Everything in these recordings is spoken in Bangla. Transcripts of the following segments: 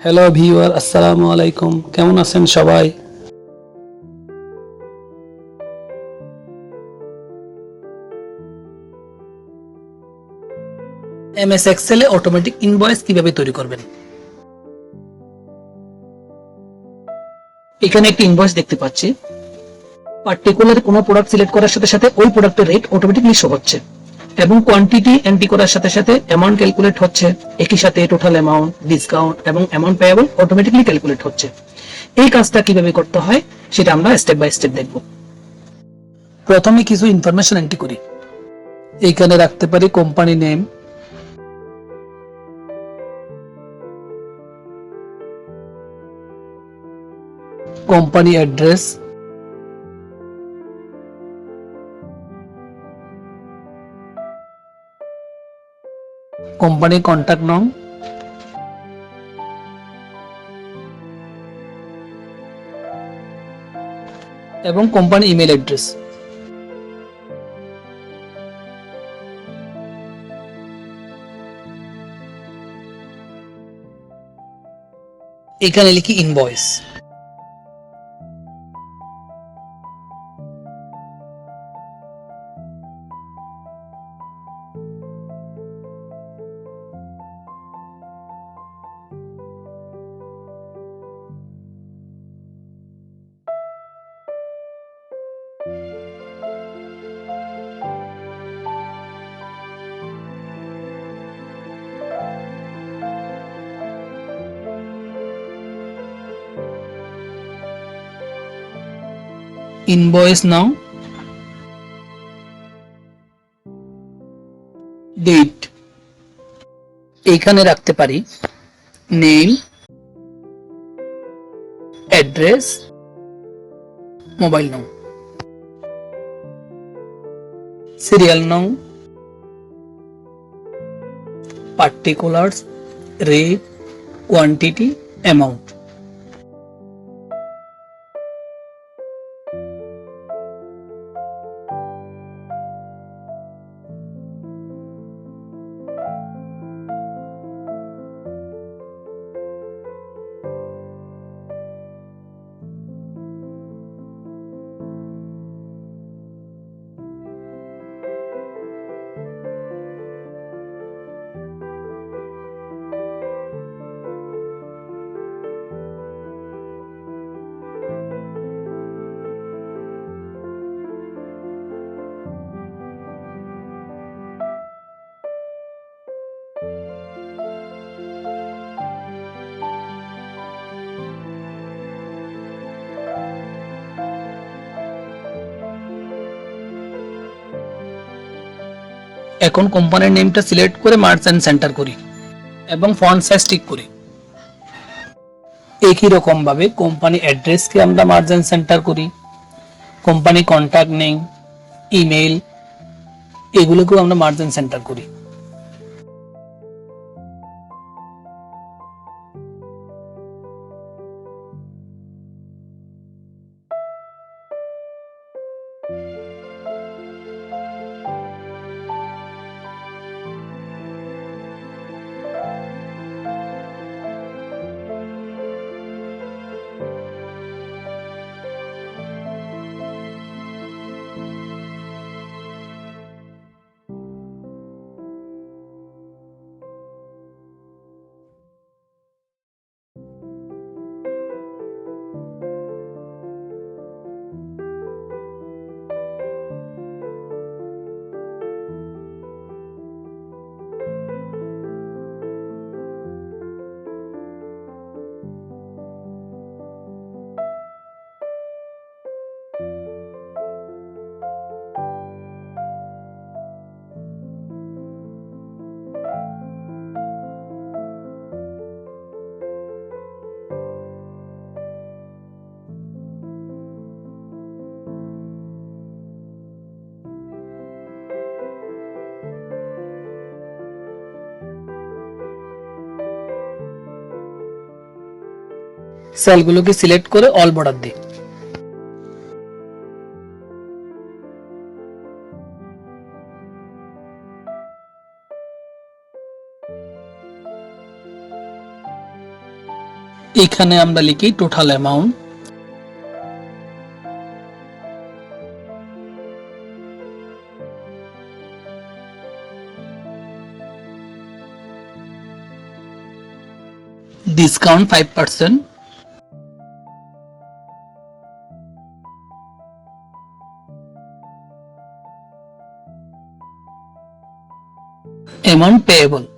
হ্যালো ভিউয়ার আসসালামু আলাইকুম কেমন আছেন সবাই এমএস এক্সেলে অটোমেটিক ইনভয়েস কীভাবে তৈরি করবেন এখানে একটি ইনভয়েস দেখতে পাচ্ছি পার্টিকুলার কোনো প্রোডাক্ট সিলেক্ট করার সাথে সাথে ওই প্রোডাক্টের রেট অটোমেটিকলি শো হচ্ছে এবং কোয়ান্টিটি এন্ট্রি করার সাথে সাথে অ্যামাউন্ট ক্যালকুলেট হচ্ছে, একই সাথে টোটাল অ্যামাউন্ট ডিসকাউন্ট এবং অ্যামাউন্ট পেয়েবল অটোমেটিকলি ক্যালকুলেট হচ্ছে। এই কাজটা কীভাবে করতে হয়, সেটা আমরা স্টেপ বাই স্টেপ দেখব। প্রথমে কিছু ইনফরমেশন এন্ট্রি করি। এইখানে রাখতে পারি company name company address company contact নং। এবং কোম্পানি ইমেল অ্যাড্রেস এখানে লিখি ইনভয়েস ইনভয়েস নাও ডেট এইখানে রাখতে পারি। নেম অ্যাড্রেস মোবাইল নং সিরিয়াল নং পার্টিকুলার্স রেট কোয়ান্টিটি অ্যামাউন্ট এখন কোম্পানির নেমটা সিলেক্ট করে মার্চেন্ট সেন্টার করি এবং ফন্ট সাইজ ঠিক করি। একই রকমভাবে কোম্পানি অ্যাড্রেসকে আমরা মার্জেন্ট সেন্টার করি। কোম্পানি কন্ট্যাক্ট নেই ইমেল এগুলোকেও আমরা মার্জেন্ট সেন্টার করি। সেলগুলোকে সিলেক্ট করে অল বর্ডার দিই। এখানে আমরা লিখি total amount discount five percent amount payable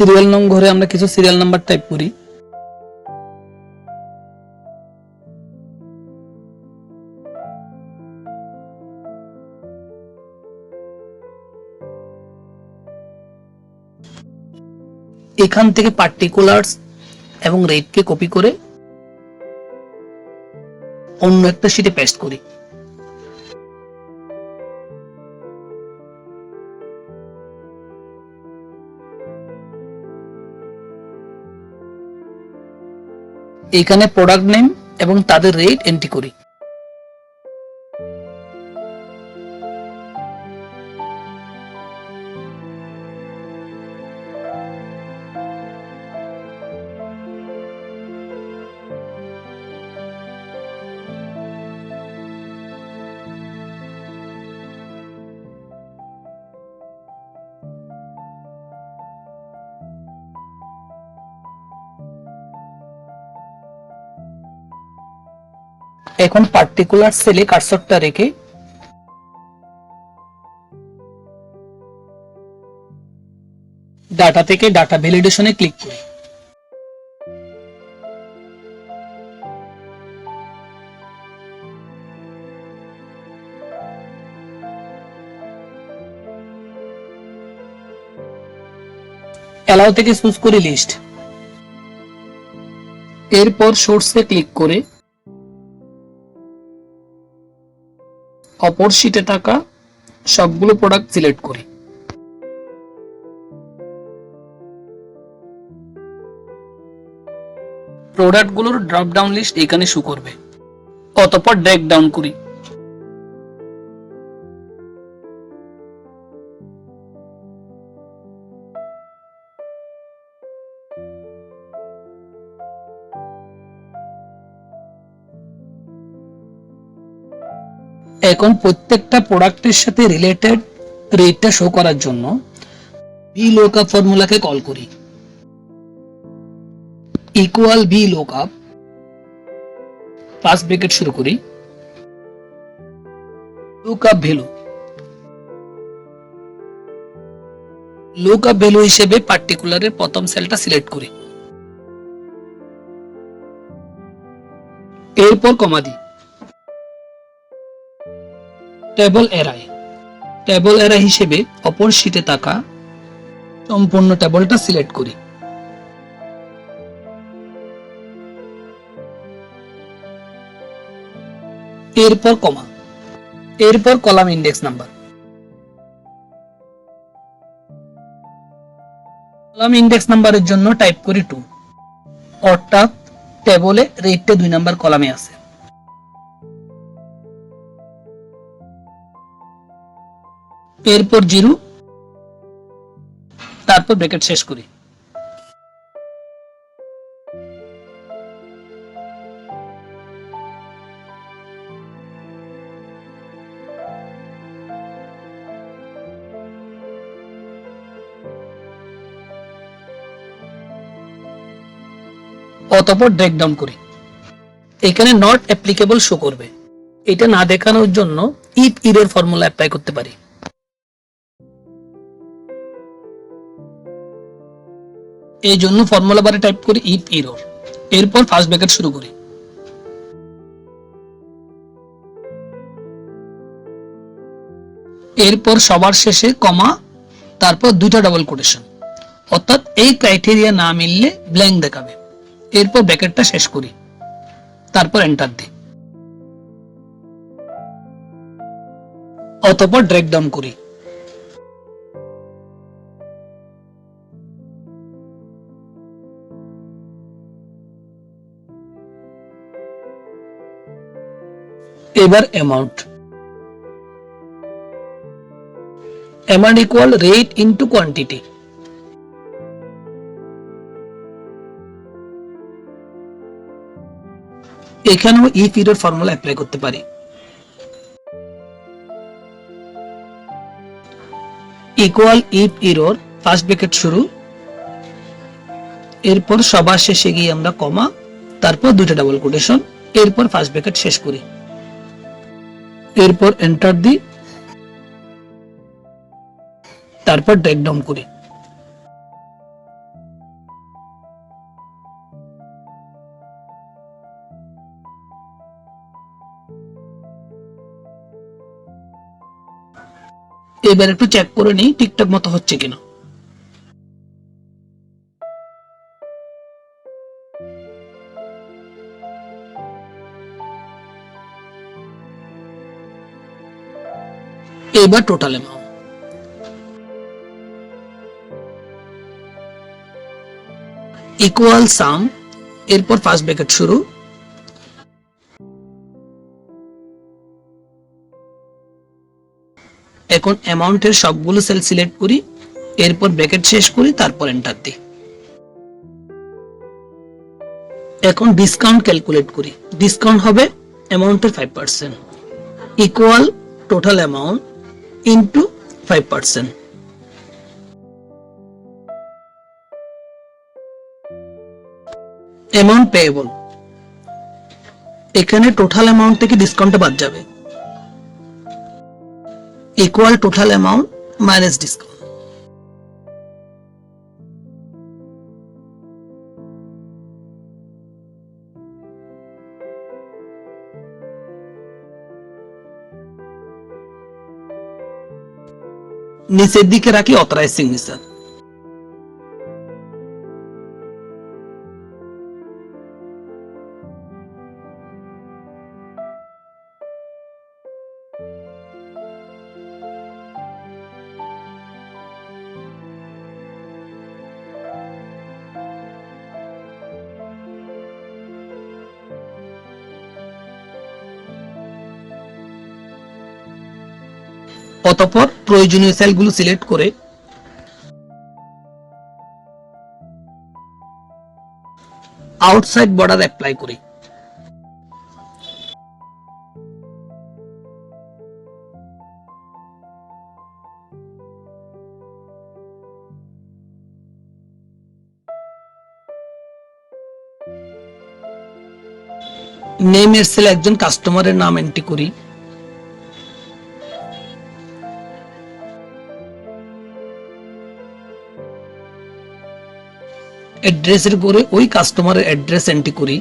serial নং ঘরে আমরা কিছু সিরিয়াল নাম্বার টাইপ করি। এখান থেকে পার্টিকুলার্স এবং রেটকে কপি করে অন্য একটা শিটে পেস্ট করি। এখানে প্রোডাক্ট নেম এবং তাদের রেট এন্ট্রি করি। এখন পার্টিকুলার সেলে কার্সরটা রেখে ডাটা থেকে ডাটা ভ্যালিডেশনে ক্লিক করি। অ্যালাউ থেকে চুজ করি লিস্ট এরপর সোর্সে ক্লিক করে অপর শিটে থাকা সবগুলো প্রোডাক্ট সিলেক্ট করি। প্রোডাক্টগুলোর ড্রপ ডাউন লিস্ট এখানে শু করবে। অতপর ড্র্যাগ ডাউন করি। এখন প্রত্যেকটা প্রোডাক্টের সাথে রিলেটেড রেটটা শো করার জন্য ভি লোকআপ ফর্মুলাকে কল করি। Equal V lookup first bracket শুরু করি। লুকআপ ভ্যালু লুকআপ ভ্যালু হিসেবে পার্টিকুলারের প্রথম সেলটা সিলেক্ট করি। এরপর কমা দিই। টেবল এরাই টেবল এরাই হিসেবে অপর শিটে থাকা সম্পূর্ণ টেবলটা সিলেক্ট করি। এরপর কমা এরপর column index number column index নাম্বারের জন্য টাইপ করি টু অর্থাৎ টেবলে রেটটা দুই নাম্বার কলামে আছে। এরপর জিরো, তারপর ব্র্যাকেট শেষ করি। অতঃপর ড্রেক ডাউন করি। এখানে নট অ্যাপ্লিকেবল শো করবে। এটা না দেখানোর জন্য ইফ ইরের ফর্মুলা অ্যাপ্লাই করতে পারি। এই জন্য ফর্মুলা বারে টাইপ করি ইফ এরর এরপর ফার্স্ট ব্র্যাকেট শুরু করি। এরপর সবার শেষে কমা তারপর দুইটা ডাবল কোটেশন অর্থাৎ এই ক্রাইটেরিয়া না মিললে ব্ল্যাঙ্ক দেখাবে। এরপর ব্র্যাকেটটা শেষ করি। তারপর এন্টার দিই। অতঃপর ড্রেক ডাউন করি। এবার amount amount equal rate into quantity এখানেও ইফ এর ফর্মুলা অ্যাপ্লাই করতে পারি। Equal if error first bracket শুরু। এরপর সবার শেষে গিয়ে আমরা কমা তারপর দুইটা ডাবল কোটেশন এরপর ফার্স্ট ব্র্যাকেট শেষ করি। এরপর এন্টার দিই তারপর ড্র্যাগ ডাউন করি। এবার একটু চেক করে নিই, ঠিকঠাক মতো হচ্ছে কিনা। এবার টোটাল অ্যামাউন্ট ইকুয়াল সাম এরপর ফার্স্ট ব্র্যাকেট শুরু। এখন অ্যামাউন্টের সবগুলো সেল সিলেক্ট করি, এরপর ব্র্যাকেট শেষ করি, তারপর এন্টার দিই। এখন ডিসকাউন্ট ক্যালকুলেট করি। ডিসকাউন্ট হবে অ্যামাউন্টের five percent equal total amount into five percent amount payable এখানে টোটাল অ্যামাউন্ট থেকে ডিসকাউন্টটা বাদ যাবে। Equal total amount minus discount নিচের দিকে রাখি অথরাইজ সিগনেচার অতঃপর প্রয়োজনীয় সেলগুলো সিলেক্ট করে আউটসাইড বর্ডার অ্যাপ্লাই করি। নেমের সেল একজন কাস্টমারের নাম এন্ট্রি করি। অ্যাড্রেসের পরে ওই কাস্টমারের অ্যাড্রেস এন্ট্রি করি।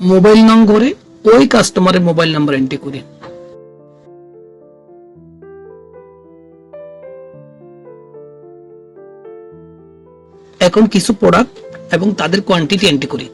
মোবাইল নম্বরে ওই কাস্টমারের মোবাইল নাম্বার এন্ট্রি করি। এখন কিছু প্রোডাক্ট এবং তাদের কোয়ান্টিটি এন্ট্রি করি।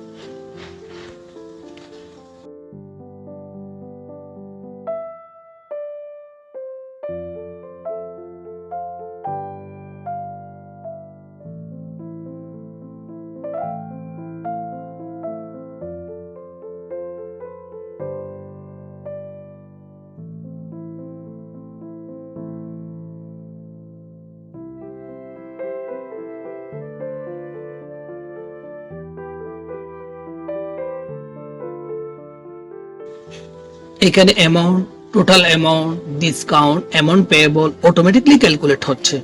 এখানে amount total amount discount amount payable automatically calculate হচ্ছে।